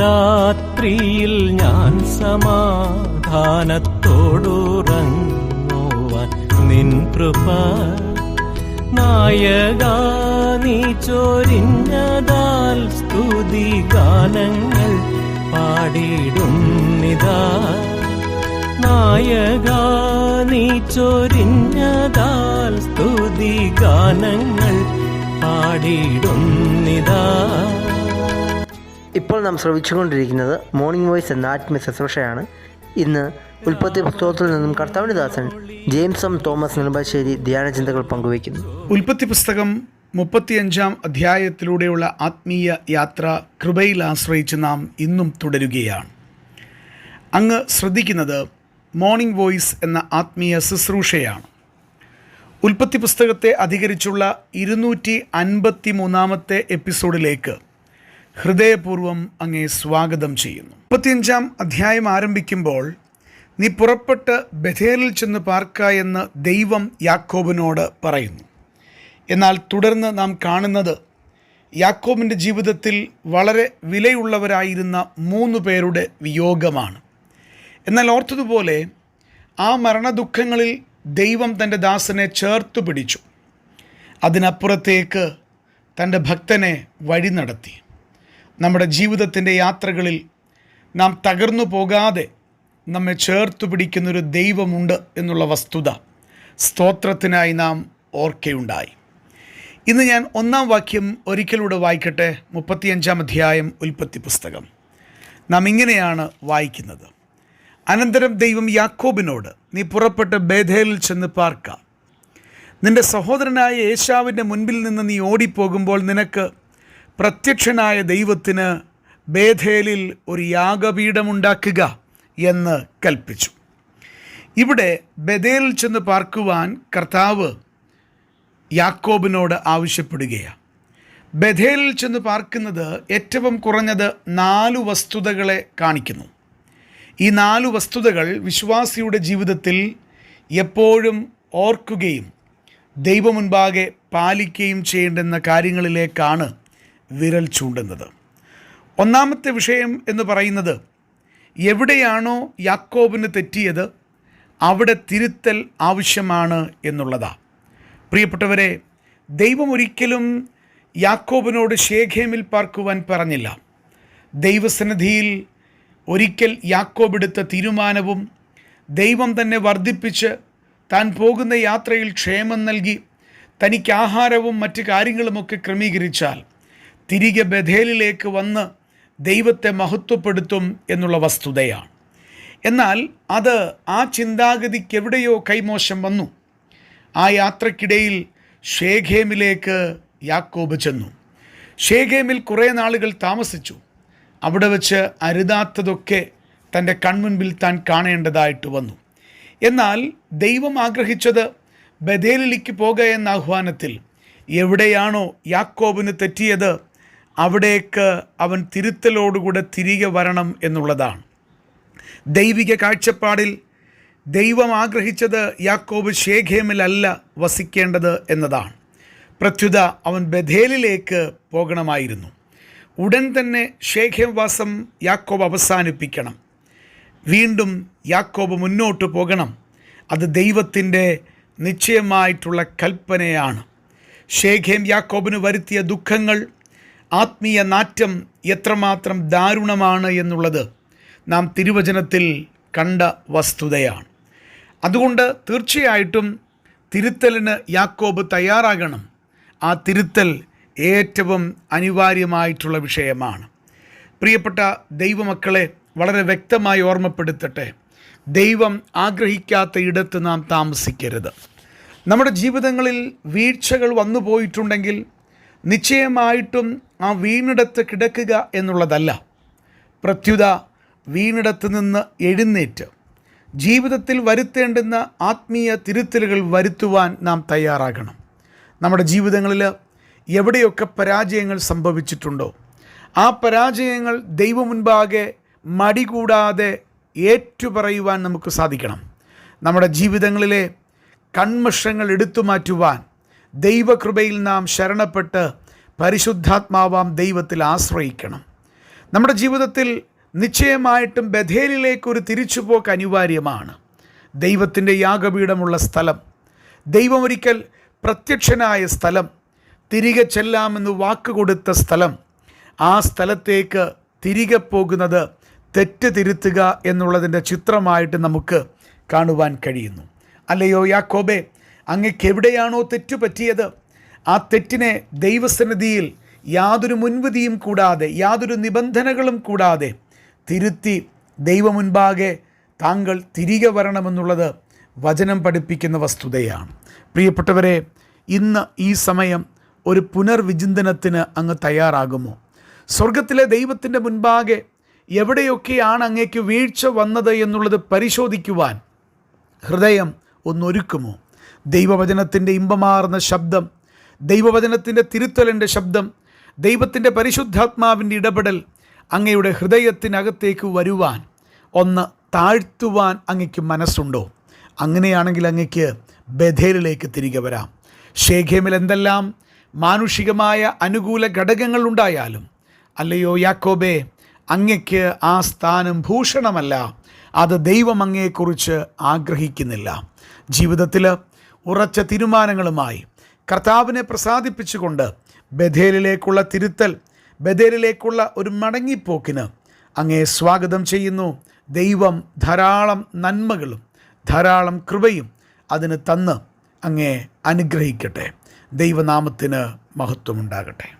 രാത്രിയിൽ ഞാൻ സമാധാനത്തോടുറങ്ങുവാൻ നിൻ കൃപ. നായക നീ ചൊരിഞ്ഞതാൽ സ്തുതി ഗാനങ്ങൾ പാടിയിടുന്നിതാ നായക നീ ചൊരിഞ്ഞതാൽ സ്തുതി ഗാനങ്ങൾ പാടിടുന്നിതാ. ഇപ്പോൾ നാം ശ്രവിച്ചുകൊണ്ടിരിക്കുന്നത് മോർണിംഗ് വോയിസ് എന്ന ആത്മീയ ശുശ്രൂഷയാണ്. ഇന്ന് ഉൽപ്പത്തി പുസ്തകത്തിൽ നിന്നും കർത്താവിന്റെ ജെയിംസ് എം തോമസ് നെടുമ്പാശ്ശേരി ധ്യാന ചിന്തകൾ പങ്കുവയ്ക്കുന്നു. ഉൽപ്പത്തി പുസ്തകം മുപ്പത്തിയഞ്ചാം അധ്യായത്തിലൂടെയുള്ള ആത്മീയ യാത്ര കൃപയിൽ ആശ്രയിച്ച് നാം ഇന്നും തുടരുകയാണ്. അങ്ങ് ശ്രദ്ധിക്കുന്നത് മോർണിംഗ് വോയിസ് എന്ന ആത്മീയ ശുശ്രൂഷയാണ്. ഉൽപ്പത്തി പുസ്തകത്തെ അധികരിച്ചുള്ള ഇരുന്നൂറ്റി അൻപത്തി മൂന്നാമത്തെ എപ്പിസോഡിലേക്ക് ഹൃദയപൂർവം അങ്ങേ സ്വാഗതം ചെയ്യുന്നു. മുപ്പത്തിയഞ്ചാം അധ്യായം ആരംഭിക്കുമ്പോൾ നീ പുറപ്പെട്ട് ബഥേലിൽ ചെന്ന് പാർക്ക എന്ന് ദൈവം യാക്കോബിനോട് പറയുന്നു. എന്നാൽ തുടർന്ന് നാം കാണുന്നത് യാക്കോബിന്റെ ജീവിതത്തിൽ വളരെ വിലയുള്ളവരായിരുന്ന മൂന്ന് പേരുടെ വിയോഗമാണ്. എന്നാൽ ഓർത്തതുപോലെ ആ മരണദുഃഖങ്ങളിൽ ദൈവം തന്റെ ദാസനെ ചേർത്തു പിടിച്ചു. അതിനപ്പുറത്തേക്ക് തന്റെ ഭക്തനെ വഴി നടത്തി. നമ്മുടെ ജീവിതത്തിന്റെ യാത്രകളിൽ നാം തകർന്നു പോകാതെ നമ്മെ ചേർത്തു പിടിക്കുന്നൊരു ദൈവമുണ്ട് എന്നുള്ള വസ്തുത സ്തോത്രത്തിനായി നാം ഓർക്കയുണ്ടായി. ഇന്ന് ഞാൻ ഒന്നാം വാക്യം ഒരിക്കലൂടെ വായിക്കട്ടെ. മുപ്പത്തിയഞ്ചാം അധ്യായം ഉൽപ്പത്തി പുസ്തകം. നാം ഇങ്ങനെയാണ് വായിക്കുന്നത്. അനന്തരം ദൈവം യാക്കോബിനോട് നീ പുറപ്പെട്ട് ബേധേലിൽ ചെന്ന് പാർക്ക. നിന്റെ സഹോദരനായ യേശാവിന്റെ മുൻപിൽ നിന്ന് നീ ഓടിപ്പോകുമ്പോൾ നിനക്ക് പ്രത്യക്ഷനായ ദൈവത്തിന് ബേധേലിൽ ഒരു യാഗപീഠമുണ്ടാക്കുക എന്ന് കൽപ്പിച്ചു. ഇവിടെ ബദേലിൽ ചെന്ന് പാർക്കുവാൻ കർത്താവ് യാക്കോബിനോട് ആവശ്യപ്പെടുകയാണ് ബഥേലിൽ ചെന്ന് പാർക്കുന്നത് ഏറ്റവും കുറഞ്ഞത് നാലു വസ്തുതകളെ കാണിക്കുന്നു. ഈ നാലു വസ്തുതകൾ വിശ്വാസിയുടെ ജീവിതത്തിൽ എപ്പോഴും ഓർക്കുകയും ദൈവമുൻപാകെ പാലിക്കുകയും ചെയ്യേണ്ടുന്ന കാര്യങ്ങളിലേക്കാണ് വിരൽ ചൂണ്ടുന്നത്. ഒന്നാമത്തെ വിഷയം എന്ന് പറയുന്നത് എവിടെയാണോ യാക്കോബിന് തെറ്റിയത് അവിടെ തിരുത്തൽ ആവശ്യമാണ് എന്നുള്ളതാണ് പ്രിയപ്പെട്ടവരെ ദൈവം ഒരിക്കലും യാക്കോബിനോട് ശേഖേമിൽ പാർക്കുവാൻ പറഞ്ഞില്ല. ദൈവസന്നിധിയിൽ ഒരിക്കൽ യാക്കോബ് എടുത്ത തീരുമാനവും ദൈവം തന്നെ വർദ്ധിപ്പിച്ച് താൻ പോകുന്ന യാത്രയിൽ ക്ഷേമം നൽകി തനിക്ക് ആഹാരവും മറ്റു കാര്യങ്ങളുമൊക്കെ ക്രമീകരിച്ചാൽ തിരികെ ബഥേലിലേക്ക് വന്ന് ദൈവത്തെ മഹത്വപ്പെടുത്തും എന്നുള്ള വസ്തുതയാണ്. എന്നാൽ അത് ആ ചിന്താഗതിക്ക് എവിടെയോ കൈമോശം വന്നു. ആ യാത്രക്കിടയിൽ ഷേഖേമിലേക്ക് യാക്കോബ് ചെന്നു. ഷേഖേമിൽ കുറേ നാളുകൾ താമസിച്ചു. അവിടെ വെച്ച് അരുതാത്തതൊക്കെ തന്റെ കൺമുൻപിൽ താൻ കാണേണ്ടതായിട്ട് വന്നു. എന്നാൽ ദൈവം ആഗ്രഹിച്ചത് ബഥേലിലേക്ക് പോക എന്ന ആഹ്വാനത്തിൽ എവിടെയാണോ യാക്കോബിന് തെറ്റിയത് അവിടേക്ക് അവൻ തിരുത്തലോടുകൂടെ തിരികെ വരണം എന്നുള്ളതാണ്. ദൈവിക കാഴ്ചപ്പാടിൽ ദൈവം ആഗ്രഹിച്ചത് യാക്കോബ് ഷേഖേമിലല്ല വസിക്കേണ്ടത് എന്നതാണ്. പ്രത്യുത അവൻ ബഥേലിലേക്ക് പോകണമായിരുന്നു. ഉടൻ തന്നെ ശേഖേം വാസം യാക്കോബ് അവസാനിപ്പിക്കണം. വീണ്ടും യാക്കോബ് മുന്നോട്ട് പോകണം. അത് ദൈവത്തിന്റെ നിശ്ചയമായിട്ടുള്ള കൽപ്പനയാണ്. ഷേഖേം യാക്കോബിന് വരുത്തിയ ദുഃഖങ്ങൾ ആത്മീയ നാറ്റം എത്രമാത്രം ദാരുണമാണ് എന്നുള്ളത് നാം തിരുവചനത്തിൽ കണ്ട വസ്തുതയാണ്. അതുകൊണ്ട് തീർച്ചയായിട്ടും തിരുത്തലിന് യാക്കോബ് തയ്യാറാകണം. ആ തിരുത്തൽ ഏറ്റവും അനിവാര്യമായിട്ടുള്ള വിഷയമാണ്. പ്രിയപ്പെട്ട ദൈവമക്കളെ വളരെ വ്യക്തമായി ഓർമ്മപ്പെടുത്തട്ടെ ദൈവം ആഗ്രഹിക്കാത്ത ഇടത്ത് നാം താമസിക്കരുത്. നമ്മുടെ ജീവിതങ്ങളിൽ വീഴ്ചകൾ വന്നു പോയിട്ടുണ്ടെങ്കിൽ നിശ്ചയമായിട്ടും ആ വീണിടത്ത് കിടക്കുക എന്നുള്ളതല്ല. പ്രത്യുത വീണിടത്ത് നിന്ന് എഴുന്നേറ്റ്. ജീവിതത്തിൽ വരുത്തേണ്ടുന്ന ആത്മീയ തിരുത്തലുകൾ വരുത്തുവാൻ നാം തയ്യാറാകണം. നമ്മുടെ ജീവിതങ്ങളിൽ എവിടെയൊക്കെ പരാജയങ്ങൾ സംഭവിച്ചിട്ടുണ്ടോ? ആ പരാജയങ്ങൾ ദൈവമുൻപാകെ മടികൂടാതെ മടി കൂടാതെ ഏറ്റുപറയുവാൻ നമുക്ക് സാധിക്കണം. നമ്മുടെ ജീവിതങ്ങളിലെ കൺമഷങ്ങൾ എടുത്തു മാറ്റുവാൻ ദൈവകൃപയിൽ നാം ശരണപ്പെട്ട് പരിശുദ്ധാത്മാവാം ദൈവത്തിൽ ആശ്രയിക്കണം. നമ്മുടെ ജീവിതത്തിൽ നിശ്ചയമായിട്ടും ബഥേലിലേക്കൊരു തിരിച്ചുപോക്ക് അനിവാര്യമാണ്. ദൈവത്തിന്റെ യാഗപീഠമുള്ള സ്ഥലം ദൈവമൊരിക്കൽ പ്രത്യക്ഷനായ സ്ഥലം തിരികെ ചെല്ലാമെന്ന് വാക്ക് കൊടുത്ത സ്ഥലം ആ സ്ഥലത്തേക്ക് തിരികെ പോകുന്നത് തെറ്റ് തിരുത്തുക എന്നുള്ളതിന്റെ ചിത്രമായിട്ട് നമുക്ക് കാണുവാൻ കഴിയുന്നു. അല്ലയോ യാക്കോബെ അങ്ങക്ക് എവിടെയാണോ തെറ്റു പറ്റിയത്? ആ തെറ്റിനെ ദൈവസന്നിധിയിൽ യാതൊരു മുൻവിധിയും കൂടാതെ യാതൊരു നിബന്ധനകളും കൂടാതെ തിരുത്തി ദൈവമുൻപാകെ താങ്കൾ തിരികെ വരണമെന്നുള്ളത് വചനം പഠിപ്പിക്കുന്ന വസ്തുതയാണ്. പ്രിയപ്പെട്ടവരെ ഇന്ന് ഈ സമയം ഒരു പുനർവിചിന്തനത്തിന് അങ്ങ് തയ്യാറാകുമോ? സ്വർഗത്തിലെ ദൈവത്തിന്റെ മുൻപാകെ എവിടെയൊക്കെയാണ് അങ്ങേക്ക് വീഴ്ച വന്നത് എന്നുള്ളത് പരിശോധിക്കുവാൻ ഹൃദയം ഒന്നൊരുക്കുമോ? ദൈവവചനത്തിന്റെ ഇമ്പമാർന്ന ശബ്ദം ദൈവവചനത്തിന്റെ തിരുത്തലിന്റെ ശബ്ദം ദൈവത്തിന്റെ പരിശുദ്ധാത്മാവിന്റെ ഇടപെടൽ അങ്ങയുടെ ഹൃദയത്തിനകത്തേക്ക് വരുവാൻ ഒന്ന് താഴ്ത്തുവാൻ അങ്ങയ്ക്ക് മനസ്സുണ്ടോ? അങ്ങനെയാണെങ്കിൽ അങ്ങയ്ക്ക് ബഥേലിലേക്ക് തിരികെ വരാം. ഷേഖേമിൽ എന്തെല്ലാം മാനുഷികമായ അനുകൂല ഘടകങ്ങൾ ഉണ്ടായാലും അല്ലയോ യാക്കോബേ അങ്ങയ്ക്ക് ആ സ്ഥാനം ഭൂഷണമല്ല. അത് ദൈവം അങ്ങയെക്കുറിച്ച് ആഗ്രഹിക്കുന്നില്ല. ജീവിതത്തിൽ ഉറച്ച തീരുമാനങ്ങളുമായി. കർത്താവിനെ പ്രസാദിപ്പിച്ചുകൊണ്ട് ബഥേലിലേക്കുള്ള തിരുത്തൽ ബഥേലിലേക്കുള്ള ഒരു മടങ്ങിപ്പോക്കിന് അങ്ങേ സ്വാഗതം ചെയ്യുന്നു. ദൈവം ധാരാളം നന്മകളും ധാരാളം കൃപയും അതിന് തന്ന് അങ്ങേ അനുഗ്രഹിക്കട്ടെ. ദൈവനാമത്തിന് മഹത്വമുണ്ടാകട്ടെ.